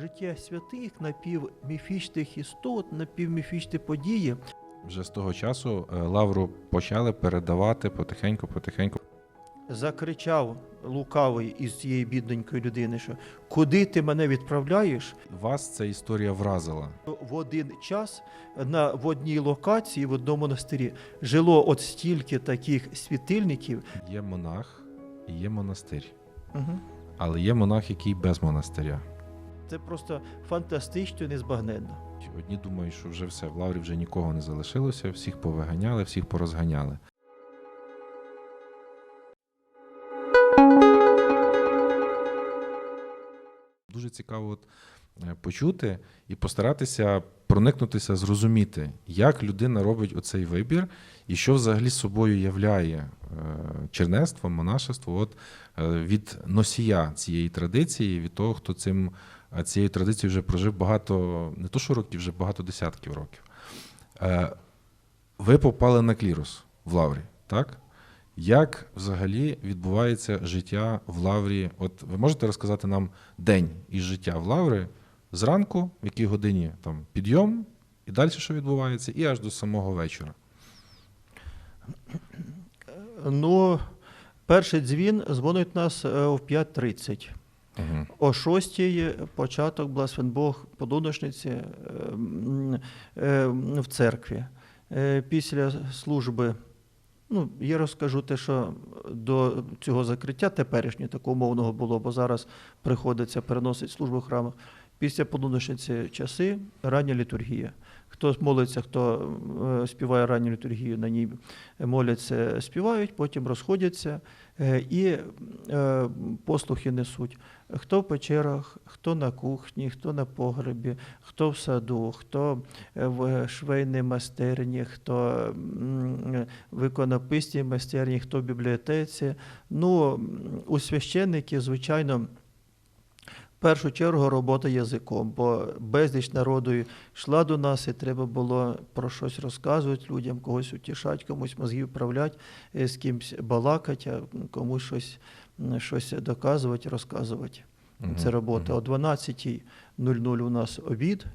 життя святих, напівміфічних істот, напівміфічні події. Вже з того часу е, лавру почали передавати потихеньку, потихеньку. Закричав лукавий із цієї бідненької людини, що куди ти мене відправляєш? Вас ця історія вразила. В один час на в одній локації, в одному монастирі, жило от стільки таких світильників. Є монах і є монастир. Угу. Але є монах, який без монастиря. Це просто фантастично і незбагненно. Одні думають, що вже все, в лаврі вже нікого не залишилося, всіх повиганяли, всіх порозганяли. Дуже цікаво от, почути і постаратися проникнутися, зрозуміти, як людина робить оцей вибір і що взагалі собою являє е, чернецтво, монашество от, е, від носія цієї традиції, від того, хто цим цією традицією вже прожив багато, не то що років, вже багато десятків років. Е, Ви попали на клірус в Лаврі, так? Як взагалі відбувається життя в Лаврі? От ви можете розказати нам день із життя в Лаврі зранку, в якій годині там підйом, і далі що відбувається, і аж до самого вечора. Ну, перший дзвін дзвонить нас е, о 5.30. Угу. О 6 початок благословен Бог подоношниці е, е, в церкві. Після служби, ну, я розкажу те, що до цього закриття теперішнього такого умовного було, бо зараз приходиться переносити службу в храмах. Після подоношниці часи рання літургія. Хто молиться, хто е, співає ранню літургію, на ній моляться, співають, потім розходяться е, і е, послухи несуть. Хто в печерах, хто на кухні, хто на погребі, хто в саду, хто в швейній майстерні, хто в іконописній майстерні, хто в бібліотеці. Ну, у священників, звичайно, в першу чергу робота язиком, бо безліч народу йшла до нас, і треба було про щось розказувати людям, когось утішати, комусь мозги вправляти, е, з кимось балакати, а комусь щось, щось доказувати, розказувати. Це робота. О 12.00 у нас обід.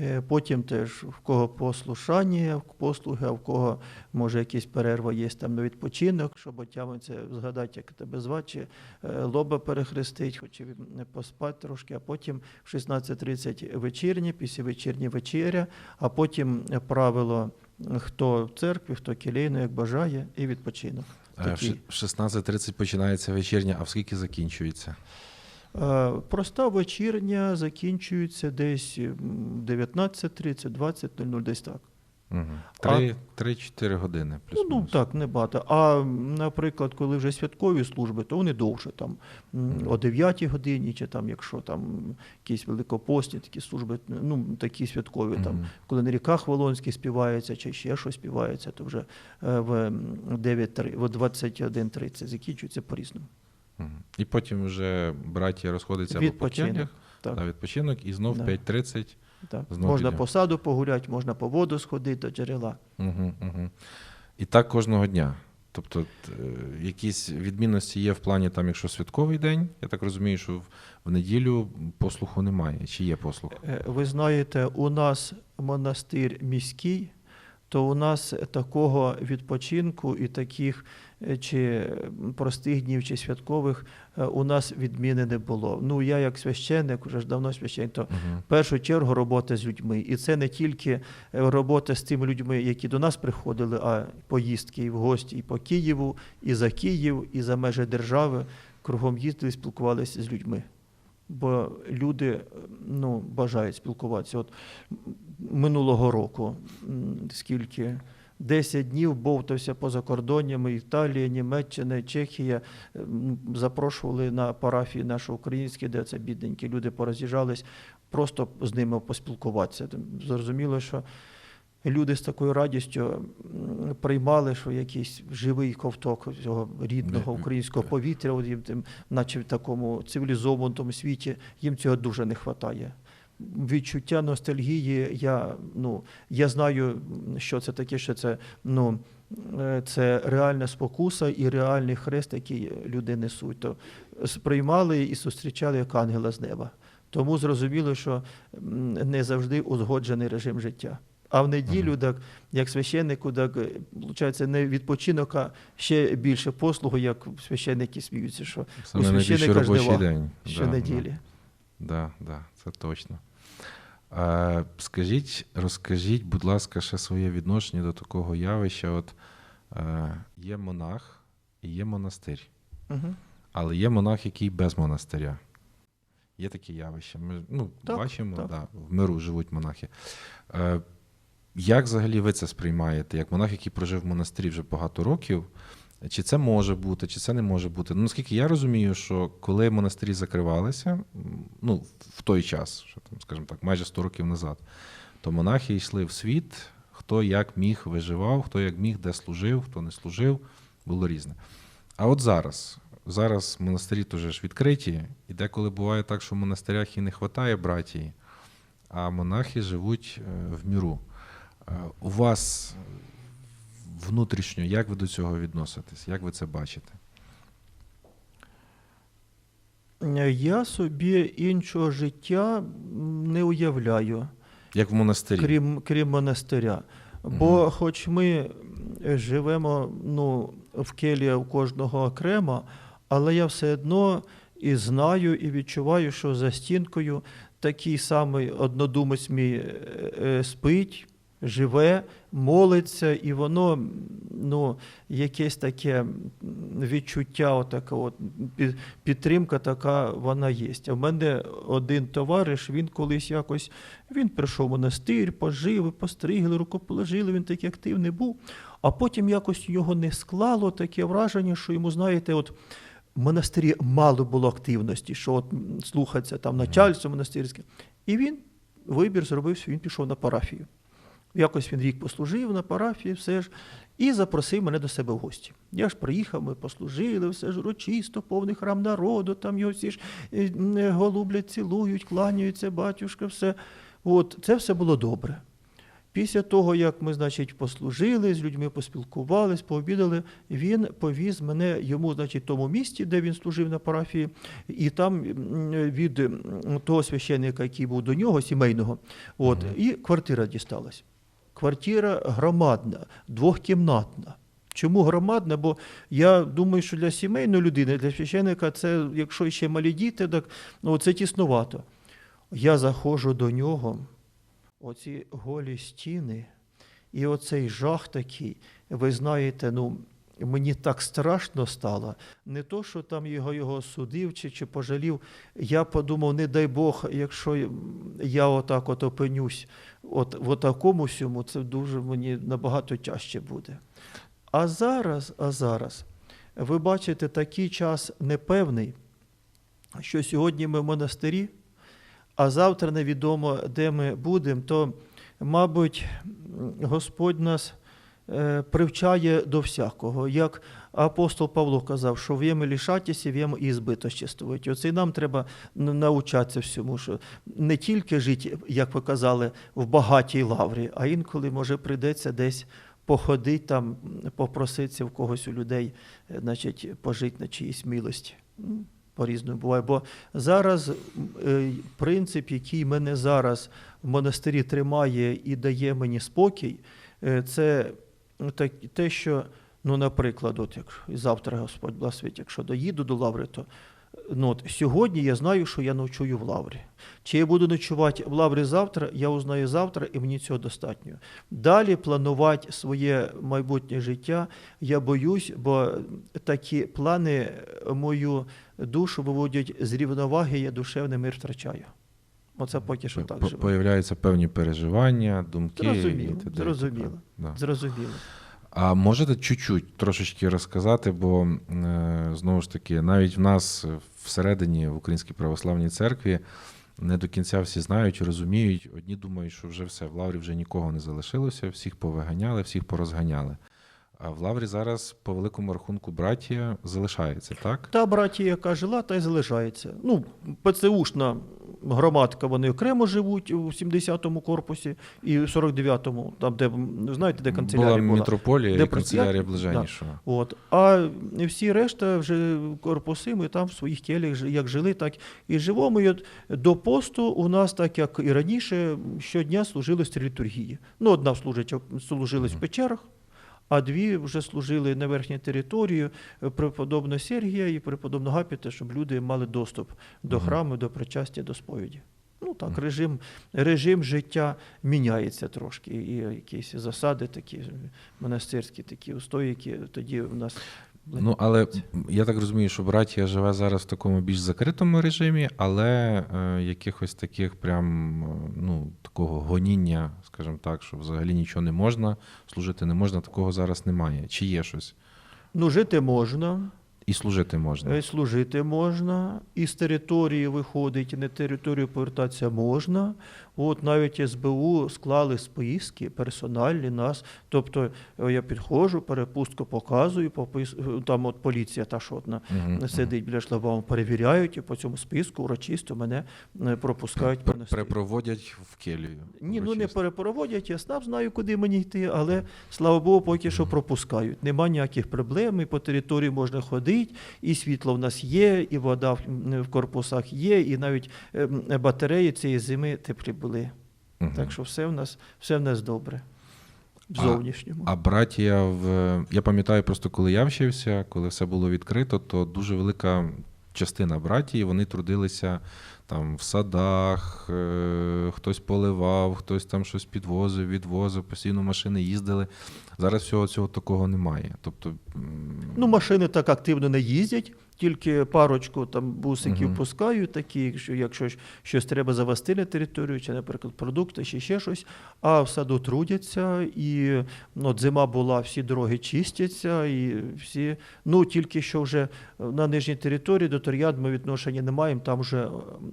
Е, Потім теж в кого послушання, в послуги, а в кого може якась перерва є там на відпочинок, щоб отямиться, згадати, як тебе звати, чи е, лоба перехрестить, хоч і поспати трошки, а потім в 16.30 вечірні, після вечірні вечеря, а потім е, правило, хто в церкві, хто келейно, як бажає, і відпочинок. Е, Такі. ши- в 16.30 починається вечірня, а в скільки закінчується? Е, Проста вечірня закінчується десь м, 19.30, 20.00, десь так. 3-4 години плюс. Ну, ну так, небагато. А, наприклад, коли вже святкові служби, то вони довше, там м, о 9 годині, чи там, якщо там якісь великопостні такі служби, ну такі святкові, там, коли на ріках Волонських співається, чи ще щось співається, то вже е, в м, 9, в 21.30 закінчується по-різному. І потім вже браття розходяться або по келях так. на відпочинок, і знов Да. 5.30. Так. Знов можна підйом. по саду погуляти, можна по воду сходити до джерела. Угу, угу. І так кожного дня. Тобто, е, якісь відмінності є в плані, там, якщо святковий день, я так розумію, що в, в неділю послуху немає. Чи є послух? Е, Ви знаєте, у нас монастир міський, то у нас такого відпочинку і таких е, чи простих днів, чи святкових е, у нас відміни не було. Ну, я як священник, вже ж давно священник, то Угу. в першу чергу робота з людьми. І це не тільки е, робота з тими людьми, які до нас приходили, а поїздки і в гості і по Києву, і за Київ, і за межі держави. Кругом їздили, спілкувалися з людьми. Бо люди ну, бажають спілкуватися. От минулого року, скільки 10 днів бовтався поза кордонами Італія, Німеччина, Чехія. е, Запрошували на парафії наші українські, де це бідненькі люди пороз'їжджались, просто з ними поспілкуватися. Зрозуміло, що люди з такою радістю приймали, що якийсь живий ковток цього рідного українського повітря, от їм наче в такому цивілізованому світі, їм цього дуже не вистачає. Відчуття ностальгії, я, ну, я знаю, що це таке, що це, ну, е, це реальна спокуса і реальний хрест, який люди несуть. То сприймали і зустрічали як ангела з неба. Тому зрозуміло, що не завжди узгоджений режим життя. А в неділю, так, як священнику, так, виходить, не відпочинок, а ще більше послугу, як священники сміються, що Саме найбільший священника жнива. день. щонеділі. Да, да, це точно. А, скажіть, розкажіть, будь ласка, ще своє відношення до такого явища. От е, є монах і є монастир, Угу. але є монах, який без монастиря. Є такі явища. Ми ну, Так, бачимо, так. Да, в миру живуть монахи. Е, як взагалі ви це сприймаєте? Як монах, який прожив в монастирі вже багато років, чи це може бути, чи це не може бути? Ну, наскільки я розумію, що коли монастирі закривалися, ну, в той час, що там, скажімо так, майже 100 років назад, то монахи йшли в світ, хто як міг виживав, хто як міг, де служив, хто не служив, було різне. А от зараз, зараз монастирі теж відкриті, і деколи буває так, що в монастирях і не вистачає братії, а монахи живуть е, в міру. Е, У вас внутрішньо, як ви до цього відноситесь? Як ви це бачите? Я собі іншого життя не уявляю. Як в монастирі? крім, крім монастиря. Бо, хоч ми живемо ну, в келі у кожного окремо, але я все одно і знаю, і відчуваю, що за стінкою такий самий однодумець мій е, е, спить, живе, молиться, і воно ну, якесь таке відчуття, отаке, от, підтримка така вона є. А в мене один товариш, він колись якось він прийшов в монастир, пожив, постригли, рукоположили, він такий активний був. А потім якось його не склало таке враження, що йому, знаєте, от в монастирі мало було активності, що от м, там начальство монастирське. І він вибір зробив, він пішов на парафію. Якось він рік послужив на парафії, все ж, і запросив мене до себе в гості. Я ж приїхав, ми послужили, все ж урочисто, повний храм народу, там його всі ж е, голублять, цілують, кланяються, батюшка, все. От, це все було добре. Після того, як ми, значить, послужили, з людьми поспілкувались, пообідали, він повіз мене йому, значить, в тому місті, де він служив на парафії, і там від того священника, який був до нього, сімейного, от, і квартира дісталась. Квартира громадна, двохкімнатна. Чому громадна? Бо я думаю, що для сімейної людини, для священника, це, якщо ще малі діти, так ну, це тіснувато. Я заходжу до нього, оці голі стіни, і оцей жах такий, ви знаєте, ну. Мені так страшно стало. Не то, що там його його судив чи, чи пожалів. Я подумав, не дай Бог, якщо я отак от опинюсь от, в такому всьому, це дуже мені набагато тяжче буде. А зараз, а зараз, ви бачите, такий час непевний, що сьогодні ми в монастирі, а завтра невідомо, де ми будемо, то, мабуть, Господь нас привчає до всякого. Як апостол Павло казав, що в'ємо лишатися, в'ємо і збитоществувати. Оце і нам треба навчатися всьому, що не тільки жити, як ви казали, в багатій лаврі, а інколи, може, прийдеться десь походити там, попроситися в когось у людей, е, значить, пожити на чиїсь милості. По-різному буває. Бо зараз е, принцип, який мене зараз в монастирі тримає і дає мені спокій, е, це так, те, що, ну, наприклад, от як завтра Господь благословить, якщо доїду до лаври, то ну, от, сьогодні я знаю, що я ночую в лаврі. Чи я буду ночувати в лаврі завтра, я узнаю завтра, і мені цього достатньо. Далі планувати своє майбутнє життя я боюсь, бо такі плани мою душу виводять з рівноваги, я душевний мир втрачаю. Оце поки що так живе. Появляються певні переживання, думки. Зрозуміло, і зрозуміло. Да. Зрозуміло. А можете чуть-чуть трошечки розказати, бо е, знову ж таки, навіть в нас всередині в Українській православній церкві не до кінця всі знають розуміють. Одні думають, що вже все, в лаврі вже нікого не залишилося, всіх повиганяли, всіх порозганяли. А в Лаврі зараз, по великому рахунку, братія залишається, так? Та братія, яка жила, та й залишається. Ну, ПЦУшна громадка, вони окремо живуть у 70-му корпусі і в 49-му, там, де, знаєте, де канцелярія була була. мітрополія Де і канцелярія праця- блаженнішого. От. А всі решта вже корпуси, ми там в своїх келях жи- як жили, так і живемо. І от до посту у нас, так як і раніше, щодня служилось літургії. Ну, одна служить, служилась в печерах, а дві вже служили на верхній території преподобно преподобного Сергія і преподобного Гапіта, щоб люди мали доступ до храму, до причастя, до сповіді. Ну так, режим, режим життя міняється трошки, і якісь засади такі монастирські, такі устої, які тоді в нас. Ну, але я так розумію, що братія живе зараз в такому більш закритому режимі, але е, якихось таких прям е, ну, такого гоніння, скажімо так, що взагалі нічого не можна, служити не можна, такого зараз немає. Чи є щось? Ну, жити можна, І служити можна. е, служити можна, і з території виходить, і на територію повертатися можна. От навіть СБУ склали списки персональні нас. Тобто е, я підходжу, перепустку показую, попис- е, там от поліція та що от на Мгм, сидить біля шлагбауму, перевіряють, і по цьому списку урочисто мене пропускають. Пер- Перепроводять в келію. Ні, ну не перепроводять, я сам знаю, куди мені йти, але слава Богу, поки що пропускають. Нема ніяких проблем, і по території можна ходити, і світло в нас є, і вода в, корпусах є, і навіть ем, батареї цієї зими теплі були. Угу. Так що все в нас, все в нас добре. В А- зовнішньому. А братія в я пам'ятаю просто, коли я вчився, коли все було відкрито, то дуже велика частина братії вони трудилися там в садах, е, хтось поливав, хтось там щось підвозив, відвозив, постійно машини їздили. Зараз всього цього такого немає. Тобто, Ну, машини так активно не їздять, тільки парочку там бусиків Мгм. пускають, такі, якщо, якщо щось треба завести на територію, чи, наприклад, продукти, чи ще щось. А в саду трудяться, і ну, от зима була, всі дороги чистяться, і всі. Ну, тільки що вже на нижній території до Тор'яд ми відношення не маємо, там вже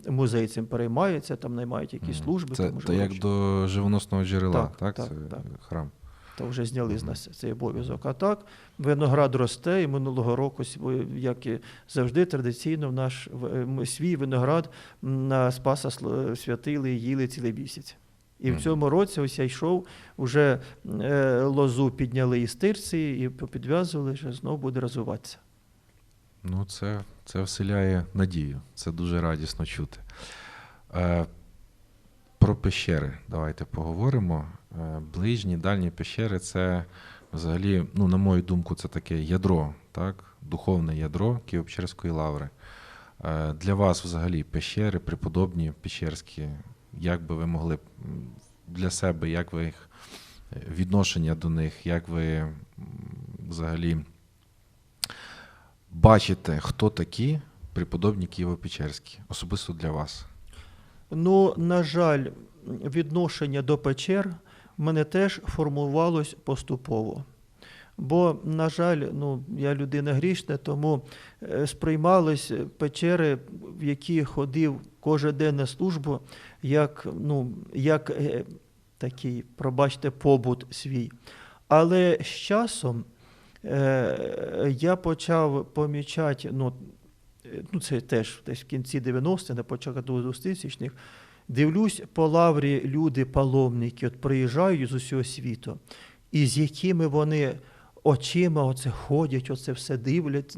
е, музей цим переймається, там наймають якісь служби. Це там то як до живоносного джерела, так? Так, Це так, так. храм. Та вже зняли з нас цей обов'язок. А так, виноград росте, і минулого року, як і завжди, традиційно в наш ми свій виноград на Спаса святили і їли цілий місяць. І в цьому році ось я йшов, вже е, лозу підняли із тирці і підв'язували, що знову буде розвиватися. Ну, це, це вселяє надію. Це дуже радісно чути. Е, про пещери давайте поговоримо. Е, ближні, дальні пещери це взагалі, ну, на мою думку, це таке ядро, так? духовне ядро Києво-Печерської лаври. Е, для вас взагалі пещери, преподобні пещерські, як би ви могли для себе, як ви їх е, відношення до них, як ви взагалі бачите, хто такі преподобні Києво-Печерські, особисто для вас? Ну, на жаль, відношення до печер мене теж формувалось поступово. Бо, на жаль, ну, я людина грішна, тому е, сприймались печери, в які ходив кожен день на службу, як, ну, як е, такий, пробачте, побут свій. Але з часом е, я почав помічати, ну, е, ну це теж десь в кінці 90-х, на початку 2000-х, дивлюсь по лаврі люди, паломники, от приїжджають з усього світу, і з якими вони очима оце ходять, оце все дивлять,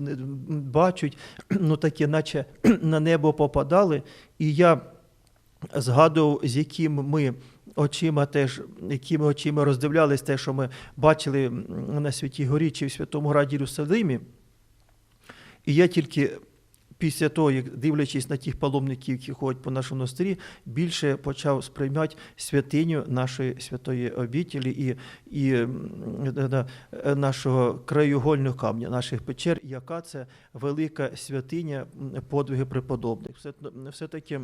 бачать, ну таке, наче на небо попадали. І я згадував, з яким ми очима теж, якими очима роздивлялись те, що ми бачили на Святій Горі чи в Святому Граді Єрусалимі. І я тільки після того, як дивлячись на тих паломників, які ходять по нашому монастирі, більше почав сприймати святиню нашої святої обітелі і, і м, е, е, нашого краєугольного камня, наших печер, яка це велика святиня подвиги преподобних. Все, все таки,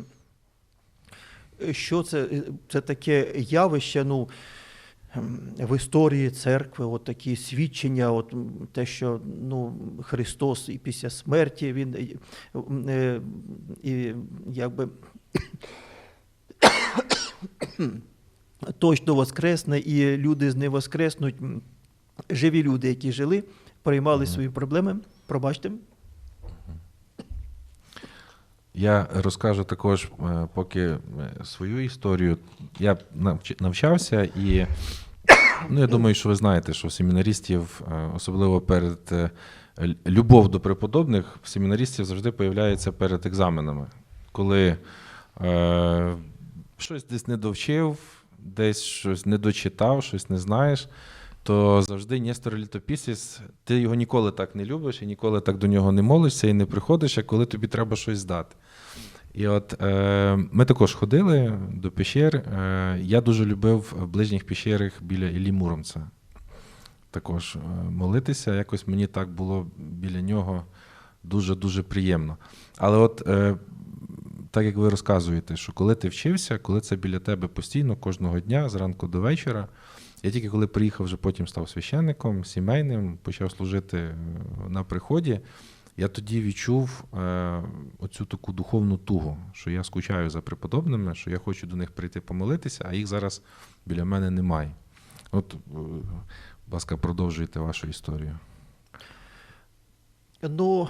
що це, е, це таке явище, ну. Ем, В історії церкви, от такі свідчення, от те, що ну, Христос і після смерті Він е, м, е, і, якби точно воскресне, і люди з ним воскреснуть. живі люди, які жили, приймали свої проблеми. Пробачте. Я розкажу також, е, поки е, свою історію. Я навчався, і ну, я думаю, що ви знаєте, що семінаристів, е, особливо перед е, любов до преподобних, семінаристів завжди появляється перед екзаменами, коли е, щось десь не довчив, десь щось не дочитав, щось не знаєш. То завжди Нестор Літопісіс, ти його ніколи так не любиш і ніколи так до нього не молишся і не приходиш, а коли тобі треба щось здати. І от е, ми також ходили до пещер. Е, я дуже любив в ближніх пещерах біля Іллі Муромця. Також е, молитися. Якось мені так було біля нього дуже-дуже приємно. Але от е, так як ви розказуєте, що коли ти вчився, коли це біля тебе постійно, кожного дня, зранку до вечора. Я тільки коли приїхав, вже потім став священником, сімейним, почав служити е, на приході. Я тоді відчув е, оцю таку духовну тугу, що я скучаю за преподобними, що я хочу до них прийти помолитися, а їх зараз біля мене немає. От, е, будь ласка, продовжуйте вашу історію. Ну,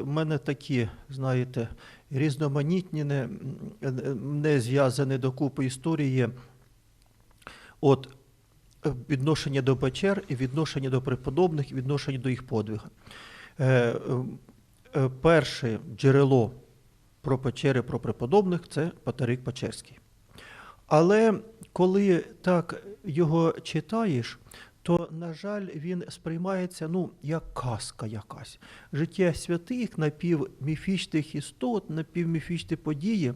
в мене такі, знаєте, різноманітні, не, не зв'язані докупи історії. От е, відношення до печер і відношення до преподобних, і відношення до їх подвига. Е, е, е, перше джерело про печери, про преподобних це Патерик Печерський. Але коли так його читаєш, то, на жаль, він сприймається ну, як казка якась. Життя святих, напівміфічних істот, напівміфічні події.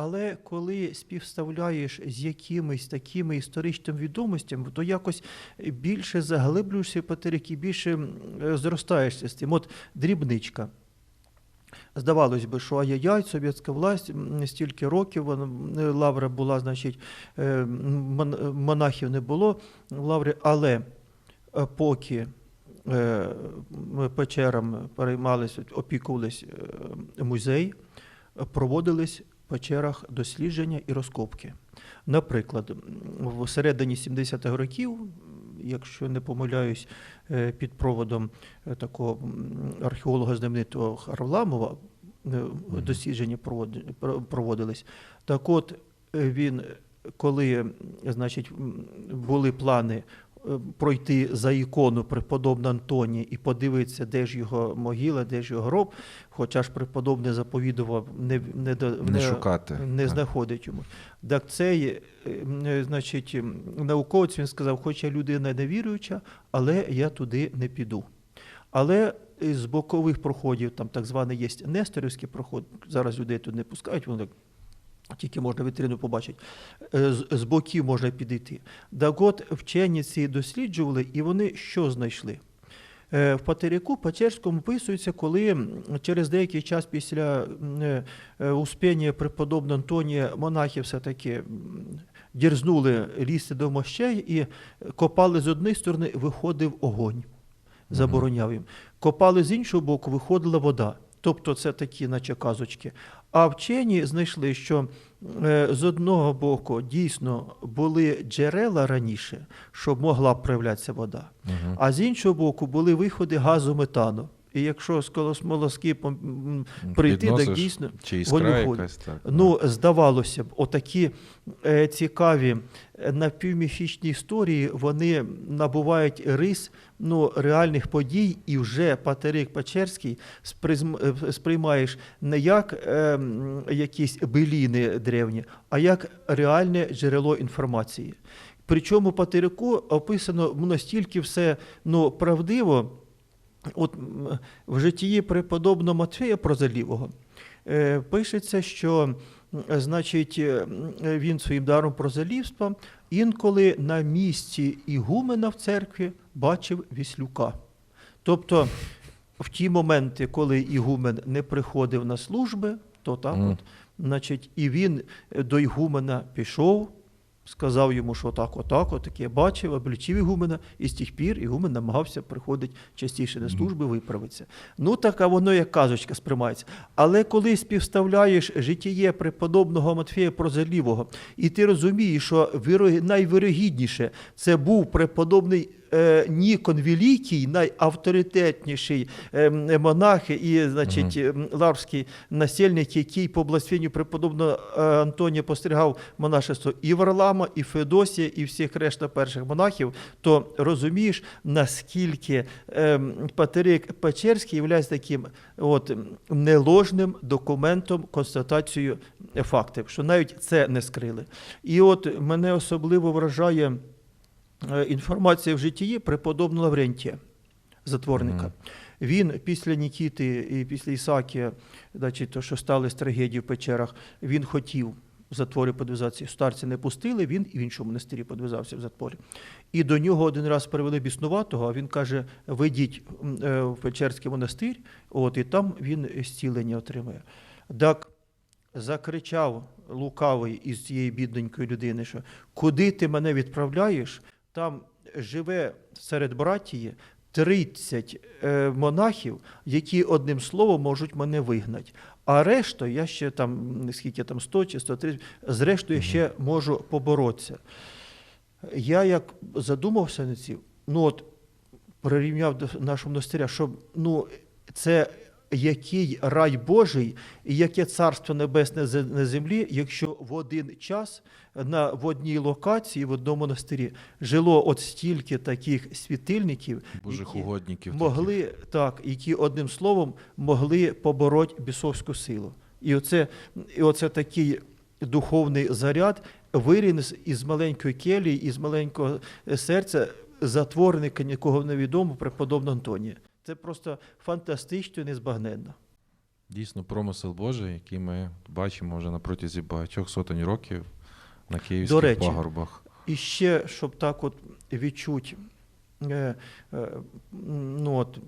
Але коли співставляєш з якимись такими історичними відомостями, то якось більше заглиблюєшся в патерик і більше зростаєшся з тим. От дрібничка. Здавалось би, що ай-яй-яй, совєтська власть, стільки років, лавра була, значить, е, монахів не було в лаврі, але е, поки е, печерам переймались, опікувались музей, проводились печерах дослідження і розкопки. Наприклад, в середині 70-х років, якщо не помиляюсь, е, під проводом е, такого археолога знаменитого Харламова е, дослідження проводились. Так от він, коли значить, були плани пройти за ікону преподобна Антонія і подивитися, де ж його могила, де ж його гроб, хоча ж преподобний заповідував не, не, Не шукати. не знаходить йому. Так цей, е, е, значить, науковець він сказав, хоч я людина невіруюча, але я туди не піду. Але з бокових проходів, там так званий є Несторівський проход, зараз людей тут не пускають, вони так тільки можна вітрину побачити. Е, З, з боків можна підійти. Так от вчені ці досліджували, і вони що знайшли? Е, В Патерику Печерському описується, коли через деякий час після е, успіння преподобного Антонія монахи все-таки дірзнули лізти до мощей і копали з однієї сторони, виходив огонь, забороняв їм. Копали з іншого боку, виходила вода. Тобто це такі, наче казочки. А вчені знайшли, що е, з одного боку дійсно були джерела раніше, щоб могла проявлятися вода. угу. А з іншого боку, були виходи газу метану. І якщо з колосмолоскипом м, прийти, так дійсно Чи вони іскра якась так. Ну, здавалося б, отакі е, цікаві е, напівміфічні історії, вони набувають рис ну, реальних подій, і вже Патерик Печерський е, сприймаєш не як е, якісь беліни древні, а як реальне джерело інформації. Причому Патерику описано настільки все ну, правдиво, от в житті преподобного Матфея Прозалівого е, пишеться, що значить, е, він своїм даром прозалівства інколи на місці ігумена в церкві бачив віслюка. Тобто в ті моменти, коли ігумен не приходив на служби, то так Мгм. от, значить, і він е, до ігумена пішов, сказав йому, що так, отак, отак, я бачив, облічив ігумена, і з тих пір ігумен намагався приходити частіше на служби, виправитися. Ну, так, а воно як казочка сприймається. Але коли співставляєш житіє преподобного Матфея Прозалівого, і ти розумієш, що виро- найвирогідніше це був преподобний Нікон Великий, найавторитетніший е, монах і, значить, м, лаврський насельник, який по благословенню преподобного е, Антонія постерігав монашество і Варлама, і Феодосія, і всіх решта перших монахів, то розумієш, наскільки е, Патерик Печерський є таким от, неложним документом, констатацією фактів, що навіть це не скрили. І от мене особливо вражає е, інформація в житті преподобного Лаврентія, затворника. Мгм. Він після Нікіти і після Ісакія, значить, то, що стали трагедії в печерах, він хотів в затворі подвизатися. Старці не пустили, він і в іншому монастирі подвизався в затворі. І до нього один раз привели біснуватого, а він каже: вийдіть м, е, в Печерський монастир, от, і там він зцілення отримає. Так закричав лукавий із цієї бідненької людини, що куди ти мене відправляєш? Там живе серед братії 30 е, монахів, які одним словом можуть мене вигнати. А решту, я ще там, скільки там 100 чи 130, зрештою, ще можу поборотися. Я як задумався над цим, ну от прирівняв до нашого монастиря, що ну, це який рай Божий і яке царство небесне на землі, якщо в один час на, в одній локації, в одному монастирі жило от стільки таких світильників, Божих які угодників. могли так, які одним словом могли побороти бісовську силу. І оце, і оце такий духовний заряд вирін з- із маленької келії, із маленького е, серця затворника нікого невідомо преподобного Антонія. Це просто фантастично і незбагненно. Дійсно, промисел Божий, який ми бачимо вже на протязі багатьох сотень років на київських речі, пагорбах. І ще, щоб так от відчути е, е, ну от,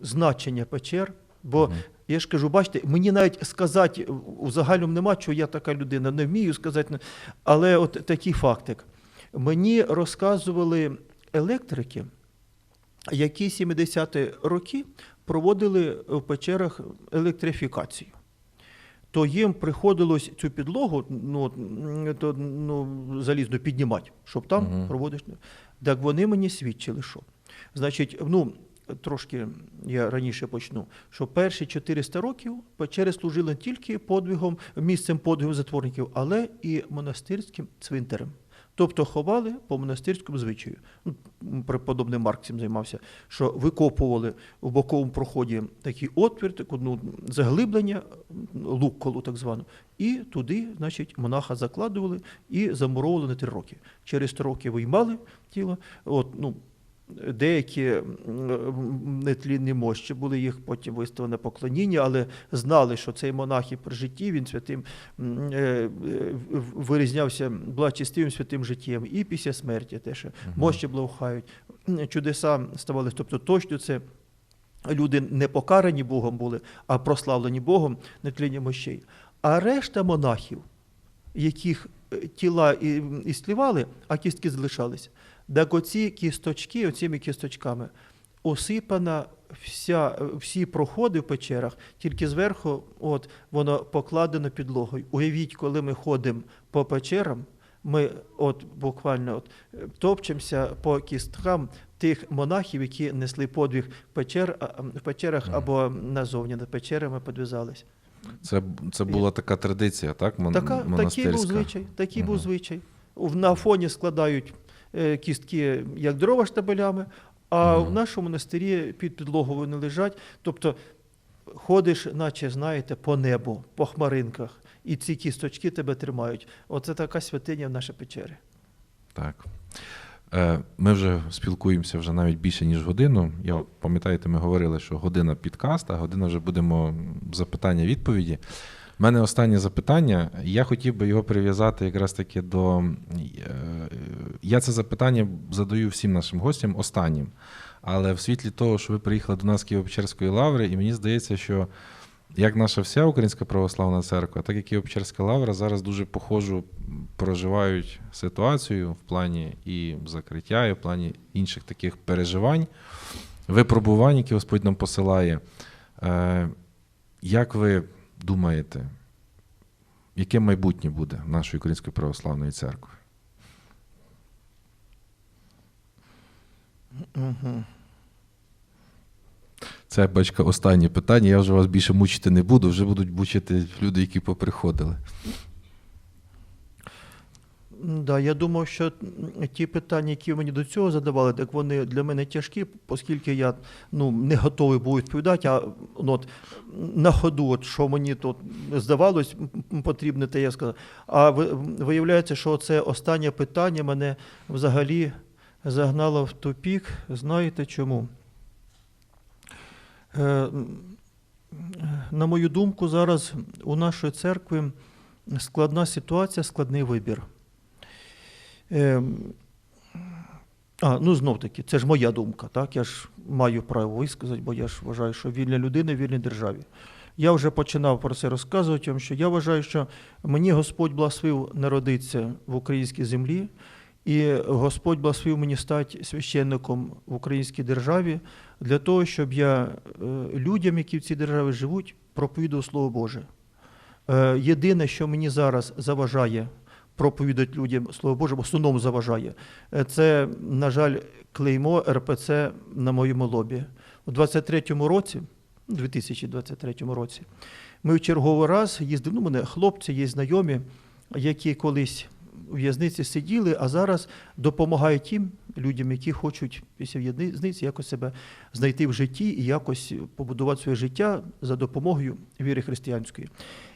значення печер, бо Мгм. я ж кажу, бачите, мені навіть сказати у загальному нема, що я така людина, не вмію сказати, але от такий фактик. Мені розказували електрики, які 70-ті роки проводили в печерах електрифікацію. То їм приходилось цю підлогу ну, то, ну, залізно піднімати, щоб там Мгм. проводиш. Так вони мені свідчили, що. Значить, ну, трошки я раніше почну, що перші 400 років печери служили не тільки подвигом, місцем подвигу затворників, але і монастирським цвинтарем. Тобто ховали по монастирському звичаю. Ну, преподобний Марк цим займався, що викопували в боковому проході такий отвір, таку, ну, заглиблення, лукколу так звану, і туди, значить, монаха закладували і замуровували на три роки. Через три роки виймали тіло. От, ну, Деякі нетлінні мощі були їх потім виставлено поклоніння, але знали, що цей монах і при житті він святим е, вирізнявся благочестивим святим життям і після смерті теж мощі благоухають. Чудеса ставали. Тобто точно це люди не покарані Богом були, а прославлені Богом нетління мощей. А решта монахів, яких е, тіла і, і слівали, а кістки залишалися. Так оці кісточки, оціми кісточками осипана вся, всі проходи в печерах, тільки зверху от, воно покладено підлогою. Уявіть, коли ми ходимо по печерам, ми от буквально от, топчемося по кісткам тих монахів, які несли подвиг печер, в печерах або назовні над печерами підв'язались. Це, це була така традиція, так? Мон, Така, такий був звичай. Такий був звичай. На фоні складають кістки як дрова штабелями, а в нашому монастирі під підлогою вони лежать. Тобто ходиш, наче знаєте, по небу, по хмаринках, і ці кісточки тебе тримають. Оце така святиня в нашій печері. Так. Е, Ми вже спілкуємося вже навіть більше, ніж годину. Я пам'ятаєте, ми говорили, що година підкаст, а година вже будемо запитання-відповіді. Мене останнє запитання. Я хотів би його прив'язати якраз таки до. е, Я це запитання задаю всім нашим гостям останнім. Але в світлі того, що ви приїхали до нас з Києво-Печерської лаври, і мені здається, що як наша вся Українська православна церква, так і Києво-Печерська лавра зараз дуже похожу проживають ситуацію в плані і закриття, і в плані інших таких переживань, випробувань, які Господь нам посилає. Е, Як ви думаєте, яке майбутнє буде нашої Української православної церкви? Угу. Це, бачка, останнє питання. Я вже вас більше мучити не буду, вже будуть мучити люди, які поприходили. Да, я думав, що ті питання, які мені до цього задавали, так вони для мене тяжкі, оскільки я ну, не готовий був відповідати, а ну, от, на ходу, от, що мені тут здавалось потрібне, те я сказав. А виявляється, що це останнє питання мене взагалі загнало в тупік. Знаєте чому? Е, на мою думку, зараз у нашої церкви складна ситуація, складний вибір. Ем, А, ну знов таки, це ж моя думка, так? Я ж маю право висказати, бо я ж вважаю, що вільна людина вільній державі. Я вже починав про це розказувати що я вважаю, що мені Господь благословив народитися в українській землі, і Господь благословив мені стати священником в українській державі для того, щоб я е, людям, які в цій державі живуть, проповідував Слово Боже. Е, Єдине, що мені зараз заважає проповідати людям Слово Боже, в основному заважає, е, це, на жаль, клеймо РПЦ на моєму лобі. У 23-му році, у 2023 році, ми в черговий раз їздили, ну, мене хлопці є знайомі, які колись в'язниці сиділи, а зараз допомагають тим людям, які хочуть після в'язниці якось себе знайти в житті і якось побудувати своє життя за допомогою віри християнської.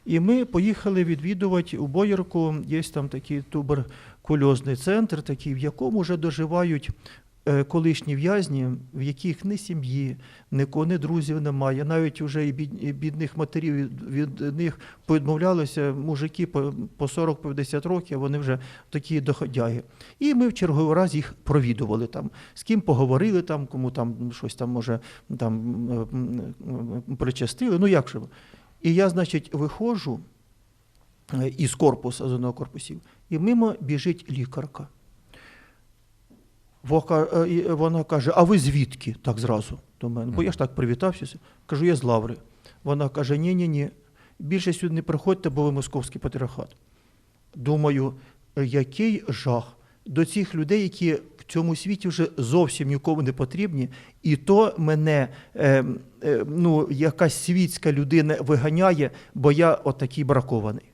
І ми поїхали відвідувати у Боярку, є там такий туберкульозний центр, такий, в якому вже доживають колишні в'язні, в яких ні сім'ї, нікого, ні друзів немає. Навіть вже і бід- бідних матерів від, них повідмовлялися мужики по, по 40-50 років, вони вже такі доходяги. І ми в черговий раз їх провідували там, з ким поговорили там, кому там щось там може там м, м, причастили. Ну як же? І я, значить, виходжу е, із корпусу, з одного корпусів, і мимо біжить лікарка. Е, Вона каже: А ви звідки? Так зразу до мене. Бо я ж так привітався. Кажу, я з Лаври. Вона каже: ні, ні, ні. Більше сюди не приходьте, бо ви московський патріархат. Думаю, який жах до цих людей, які в цьому світі вже зовсім нікому не потрібні, і то мене е, е, ну, якась світська людина виганяє, бо я отакий бракований.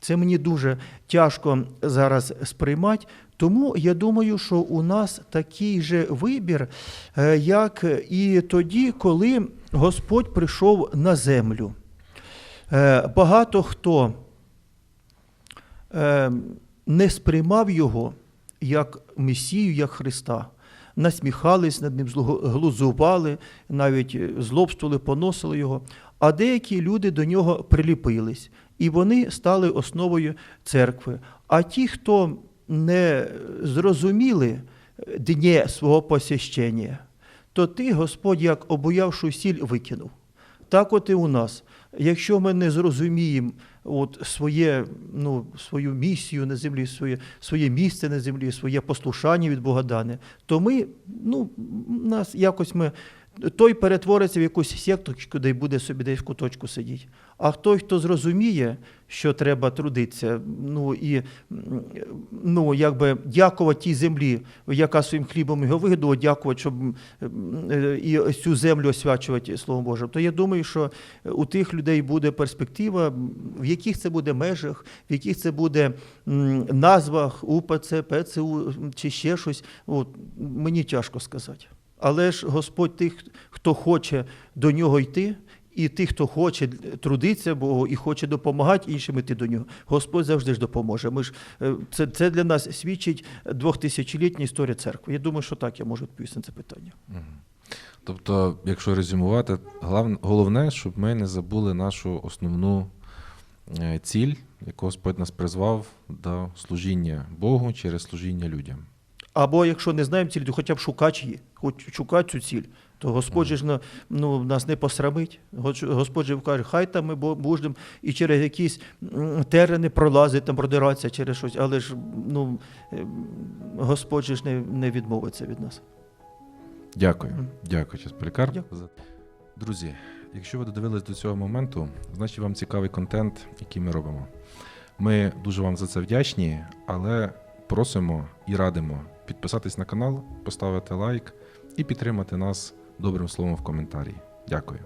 Це мені дуже тяжко зараз сприймати. Тому я думаю, що у нас такий же вибір, е, як і тоді, коли Господь прийшов на землю. Е, Багато хто е, не сприймав його як Месію, як Христа. Насміхались над ним, глузували, навіть злобствували, поносили його. А деякі люди до нього приліпились, і вони стали основою церкви. А ті, хто не зрозуміли дні свого посвящення, то ти, Господь, як обуявшу сіль викинув. Так от і у нас. Якщо ми не зрозуміємо от своє, ну, свою місію на землі, своє, своє місце на землі, своє послушання від Бога дане, то ми, ну, нас якось ми. Той перетвориться в якусь секточку, де буде собі десь в куточку сидіти. А той, хто зрозуміє, що треба трудитися, ну і ну, якби дякувати тій землі, яка своїм хлібом його вигодила, дякувати, щоб е, і цю землю освячувати Словом Божим, то я думаю, що у тих людей буде перспектива, в яких це буде межах, в яких це буде назвах УПЦ, ПЦУ чи ще щось. От, мені тяжко сказати. Але ж Господь тих, хто хоче до нього йти, і тих, хто хоче трудитися Богу і хоче допомагати іншим йти до нього, Господь завжди ж допоможе. Ми ж е, це, це для нас свідчить двохтисячолітня історія церкви. Я думаю, що так я можу відповісти на це питання. Тобто, якщо резюмувати, головне, щоб ми не забули нашу основну е, ціль, яку Господь нас призвав до служіння Богу через служіння людям. Або якщо не знаємо ціль, то хоча б шукач її, хоч шукати цю ціль, то Господь же ж ну, нас не посрамить. Гос- Господь же каже, хай там ми бу- будемо і через якісь терени пролазити, там продиратися через щось, але ж ну, е, Господь же ж не, не відмовиться від нас. Дякую. Дякую, час Полікарп. Дякую. Друзі, якщо ви додивились до цього моменту, значить вам цікавий контент, який ми робимо. Ми дуже вам за це вдячні, але просимо і радимо підписатись на канал, поставити лайк і підтримати нас добрим словом в коментарі. Дякую.